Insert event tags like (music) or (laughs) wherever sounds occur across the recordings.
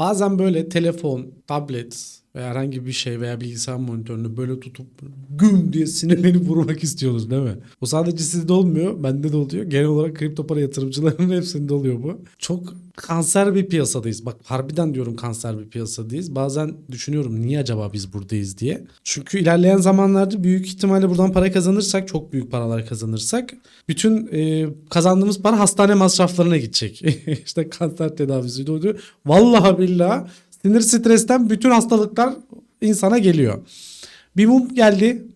Bazen böyle telefon, tablet veya herhangi bir şey veya bilgisayar monitörünü böyle tutup güm diye sinirlenip vurmak istiyorsunuz değil mi? O sadece sizde olmuyor, bende de oluyor. Genel olarak kripto para yatırımcılarının (laughs) hepsinde oluyor bu. Çok kanser bir piyasadayız. Bak harbiden diyorum kanser bir piyasadayız. Bazen düşünüyorum niye acaba biz buradayız diye. Çünkü ilerleyen zamanlarda büyük ihtimalle buradan para kazanırsak, çok büyük paralar kazanırsak bütün e, kazandığımız para hastane masraflarına gidecek. (laughs) işte kanser tedavisi de oluyor. Vallahi billahi sinir stresten bütün hastalıklar insana geliyor. Bir mum geldi.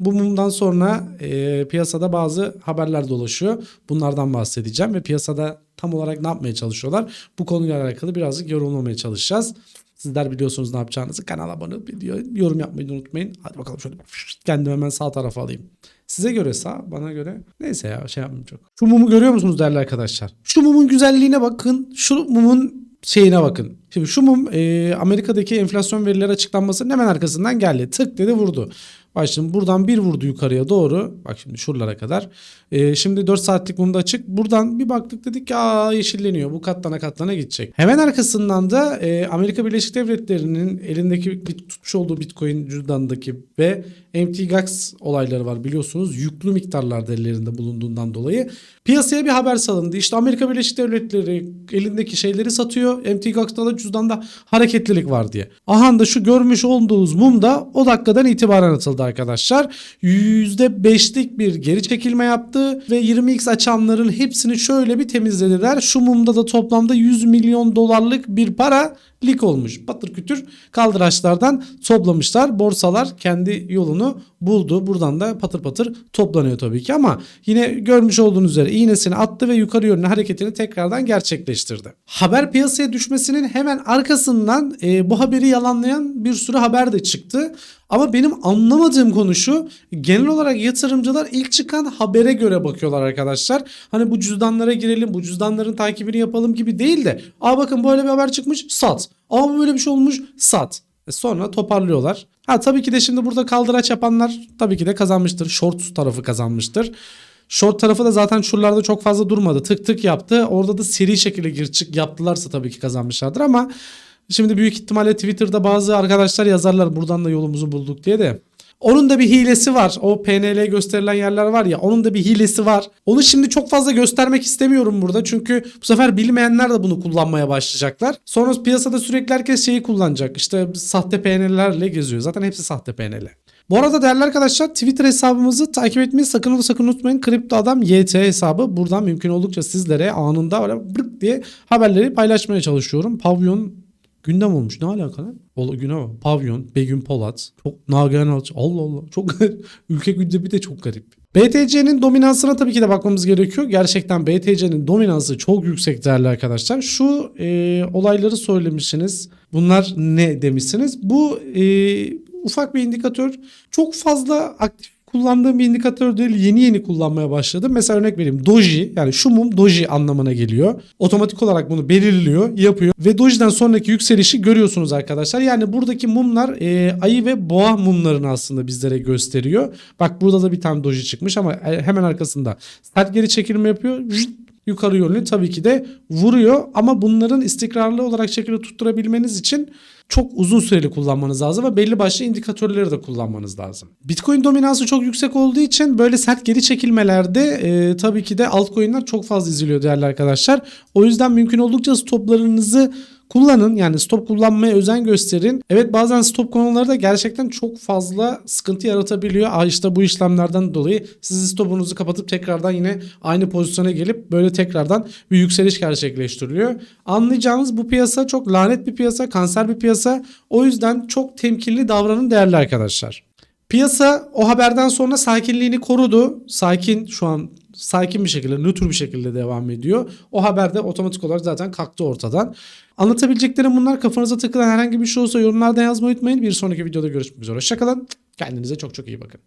Bu mumdan sonra e, piyasada bazı haberler dolaşıyor. Bunlardan bahsedeceğim ve piyasada tam olarak ne yapmaya çalışıyorlar? Bu konuyla alakalı birazcık yorumlamaya çalışacağız. Sizler biliyorsunuz ne yapacağınızı. Kanala abone olup yorum yapmayı unutmayın. Hadi bakalım şöyle kendimi hemen sağ tarafa alayım. Size göre sağ, bana göre neyse ya şey yapmayayım çok. Şu mumu görüyor musunuz değerli arkadaşlar? Şu mumun güzelliğine bakın. Şu mumun şeyine bakın. Şimdi şu mum e, Amerika'daki enflasyon verileri açıklanmasının hemen arkasından geldi. Tık dedi vurdu. Bak şimdi buradan bir vurdu yukarıya doğru. Bak şimdi şuralara kadar. E, şimdi 4 saatlik mumda açık. Buradan bir baktık dedik ki aa yeşilleniyor. Bu katlana katlana gidecek. Hemen arkasından da e, Amerika Birleşik Devletleri'nin elindeki bir tutmuş olduğu Bitcoin cüzdanındaki ve MTGOX olayları var biliyorsunuz. Yüklü miktarlarda ellerinde bulunduğundan dolayı piyasaya bir haber salındı. İşte Amerika Birleşik Devletleri elindeki şeyleri satıyor. MTGOX'ta da cüzdanda hareketlilik var diye. Aha da şu görmüş olduğunuz mum da o dakikadan itibaren atıldı arkadaşlar. %5'lik bir geri çekilme yaptı ve 20x açanların hepsini şöyle bir temizlediler. Şu mumda da toplamda 100 milyon dolarlık bir para lik olmuş. Patır kütür kaldıraçlardan toplamışlar. Borsalar kendi yolunu buldu. Buradan da patır patır toplanıyor tabii ki ama yine görmüş olduğunuz üzere iğnesini attı ve yukarı yönlü hareketini tekrardan gerçekleştirdi. Haber piyasaya düşmesinin hemen arkasından e, bu haberi yalanlayan bir sürü haber de çıktı. Ama benim anlamadığım konu şu. Genel olarak yatırımcılar ilk çıkan habere göre bakıyorlar arkadaşlar. Hani bu cüzdanlara girelim, bu cüzdanların takibini yapalım gibi değil de. Aa bakın böyle bir haber çıkmış, sat. Aa böyle bir şey olmuş, sat. E sonra toparlıyorlar. Ha tabii ki de şimdi burada kaldıraç yapanlar tabii ki de kazanmıştır. Short tarafı kazanmıştır. Short tarafı da zaten şuralarda çok fazla durmadı. Tık tık yaptı. Orada da seri şekilde gir çık yaptılarsa tabii ki kazanmışlardır ama Şimdi büyük ihtimalle Twitter'da bazı arkadaşlar yazarlar buradan da yolumuzu bulduk diye de. Onun da bir hilesi var. O PNL gösterilen yerler var ya onun da bir hilesi var. Onu şimdi çok fazla göstermek istemiyorum burada. Çünkü bu sefer bilmeyenler de bunu kullanmaya başlayacaklar. Sonra piyasada sürekli herkes şeyi kullanacak. İşte sahte PNL'lerle geziyor. Zaten hepsi sahte PNL. Bu arada değerli arkadaşlar Twitter hesabımızı takip etmeyi sakın sakın unutmayın. Kripto Adam YT hesabı. Buradan mümkün oldukça sizlere anında böyle diye haberleri paylaşmaya çalışıyorum. Pavyon gündem olmuş. Ne alaka lan? O güne bak. Pavyon, Begüm Polat. Çok Nagihan Alçı. Allah Allah. Çok. (laughs) Ülke gündemi de çok garip. BTC'nin dominansına tabii ki de bakmamız gerekiyor. Gerçekten BTC'nin dominansı çok yüksek değerli arkadaşlar. Şu e, olayları söylemişsiniz. Bunlar ne demişsiniz? Bu e, ufak bir indikatör. Çok fazla aktif kullandığım bir indikatör değil yeni yeni kullanmaya başladım. Mesela örnek vereyim doji yani şu mum doji anlamına geliyor. Otomatik olarak bunu belirliyor yapıyor ve dojiden sonraki yükselişi görüyorsunuz arkadaşlar. Yani buradaki mumlar e, ayı ve boğa mumlarını aslında bizlere gösteriyor. Bak burada da bir tane doji çıkmış ama e, hemen arkasında sert geri çekilme yapıyor. Yukarı yönlü tabii ki de vuruyor ama bunların istikrarlı olarak şekilde tutturabilmeniz için çok uzun süreli kullanmanız lazım ve belli başlı indikatörleri de kullanmanız lazım. Bitcoin dominansı çok yüksek olduğu için böyle sert geri çekilmelerde e, tabii ki de altcoin'ler çok fazla izliyor değerli arkadaşlar. O yüzden mümkün oldukça stoplarınızı kullanın. Yani stop kullanmaya özen gösterin. Evet bazen stop konuları da gerçekten çok fazla sıkıntı yaratabiliyor. Aa işte bu işlemlerden dolayı siz stopunuzu kapatıp tekrardan yine aynı pozisyona gelip böyle tekrardan bir yükseliş gerçekleştiriliyor. Anlayacağınız bu piyasa çok lanet bir piyasa, kanser bir piyasa. O yüzden çok temkinli davranın değerli arkadaşlar. Piyasa o haberden sonra sakinliğini korudu. Sakin şu an sakin bir şekilde, nötr bir şekilde devam ediyor. O haber de otomatik olarak zaten kalktı ortadan. Anlatabileceklerim bunlar. Kafanıza takılan herhangi bir şey olsa yorumlarda yazmayı unutmayın. Bir sonraki videoda görüşmek üzere. Hoşçakalın. Kendinize çok çok iyi bakın.